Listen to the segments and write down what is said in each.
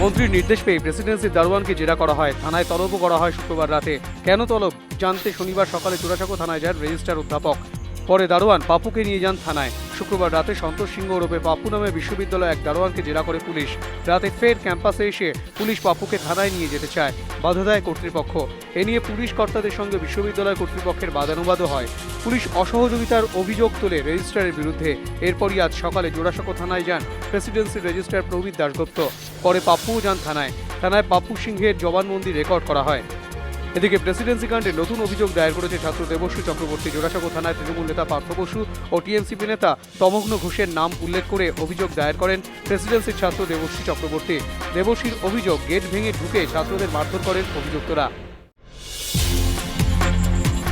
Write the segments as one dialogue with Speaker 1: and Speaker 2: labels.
Speaker 1: মন্ত্রীর নির্দেশ পেয়ে প্রেসিডেন্সির দারোয়ানকে জেরা করা হয়। থানায় তলবও করা হয় শুক্রবার রাতে। কেন তলব? জানতে শনিবার সকালে চোরাচাকো থানায় যান রেজিস্ট্রার অধ্যাপক। পরে দারোয়ান পাপুকে নিয়ে যান থানায়। শুক্রবার রাতে সন্তোষ সিংহ ওরফে পাপ্পু নামে বিশ্ববিদ্যালয়ে এক দারোয়ানকে জেরা করে পুলিশ। রাতে ফের ক্যাম্পাসে এসে পুলিশ পাপুকে থানায় নিয়ে যেতে চায়। বাধা দেয় কর্তৃপক্ষ। এ নিয়ে পুলিশ কর্তাদের সঙ্গে বিশ্ববিদ্যালয় কর্তৃপক্ষের বাদানুবাদও হয়। পুলিশ অসহযোগিতার অভিযোগ তোলে রেজিস্ট্রারের বিরুদ্ধে। এরপরই আজ সকালে জোড়াসাঁকো থানায় যান প্রেসিডেন্সির রেজিস্ট্রার প্রবীর দাশগুপ্ত। পরে পাপ্পু যান থানায়। থানায় পাপ্পু সিংহের জবানবন্দি রেকর্ড করা হয়। এদিকে প্রেসিডেন্সি কাণ্ডে নতুন অভিযোগ দায়ের করেছে ছাত্র দেবশ্রী চক্রবর্তী। জোড়াসাঁকো থানায় তৃণমূল নেতা পার্থ বসু ও টিএমসিপি নেতা তমগ্ন ঘোষের নাম উল্লেখ করে অভিযোগ দায়ের করেন প্রেসিডেন্সির ছাত্র দেবশ্রী চক্রবর্তী। দেবশ্রীর অভিযোগ গেট ভেঙে ঢুকে ছাত্রদের মারধর করেন অভিযুক্তরা।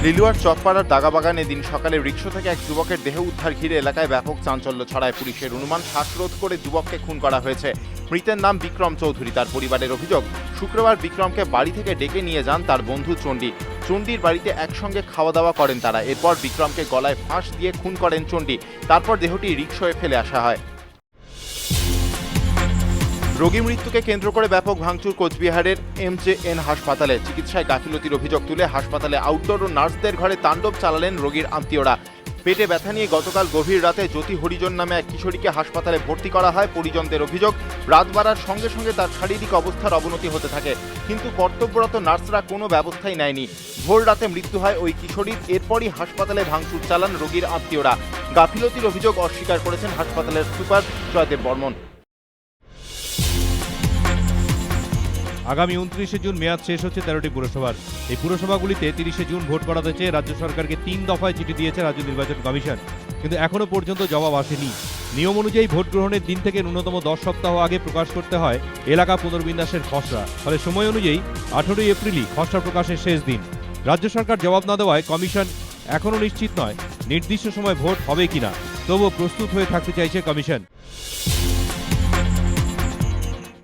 Speaker 2: লিলুয়ার চকপাড়ার দাগাবাগানে দিন সকালে রিক্সা থেকে এক যুবকের দেহ উদ্ধার ঘিরে এলাকায় ব্যাপক চাঞ্চল্য ছড়ায় পুলিশের। অনুমান শ্বাসরোধ করে যুবককে খুন করা হয়েছে। মৃতের নাম বিক্রম চৌধুরী। তার পরিবারের অভিযোগ, শুক্রবার বিক্রমকে বাড়ি থেকে ডেকে নিয়ে যান তার বন্ধু চণ্ডী। চণ্ডীর বাড়িতে একসঙ্গে খাওয়া দাওয়া করেন তারা। এরপর বিক্রমকে গলায় ফাঁস দিয়ে খুন করেন চণ্ডী। তারপর দেহটি রিক্সায় ফেলে আসা হয়। রোগী মৃত্যুকে কেন্দ্র করে ব্যাপক ভাঙচুর কোচবিহারের এমজেএন হাসপাতালে। চিকিৎসায় গাফিলতির অভিযোগ তুলে হাসপাতালে আউটডোর ও নার্সদের ঘরে তাণ্ডব চালালেন রোগীর আত্মীয়রা। পেটে ব্যথা নিয়ে গতকাল গভীর রাতে জ্যোতি হরিজন নামে এক কিশোরীকে হাসপাতালে ভর্তি করা হয় পরিজনদের অভিযোগ, রাত বাড়ার সঙ্গে সঙ্গে তার শারীরিক অবস্থার অবনতি হতে থাকে, কিন্তু কর্তব্যরত নার্সরা কোনো ব্যবস্থাই নেয়নি। ভোর রাতে মৃত্যু হয় ওই কিশোরীর, এরপরই হাসপাতালে ভাঙচুর চালান রোগীর আত্মীয়রা। গাফিলতির অভিযোগ অস্বীকার করেছেন হাসপাতালের সুপার জয়দেব বর্মন।
Speaker 3: আগামী উনত্রিশে জুন মেয়াদ শেষ হচ্ছে তেরোটি পুরসভার। এই পুরসভাগুলিতে তিরিশে জুন ভোট করাতে চেয়ে রাজ্য সরকারকে তিন দফায় চিঠি দিয়েছে রাজ্য নির্বাচন কমিশন। কিন্তু এখনও পর্যন্ত জবাব আসেনি। নিয়ম অনুযায়ী ভোট গ্রহণের দিন থেকে ন্যূনতম দশ সপ্তাহ আগে প্রকাশ করতে হয় এলাকা পুনর্বিন্যাসের খসড়া। ফলে সময় অনুযায়ী আঠেরোই এপ্রিলই খসড়া প্রকাশের শেষ দিন। রাজ্য সরকার জবাব না দেওয়ায় কমিশন এখনও নিশ্চিত নয়, নির্দিষ্ট সময় ভোট হবে কিনা। তবুও প্রস্তুত হয়ে থাকতে চাইছে কমিশন।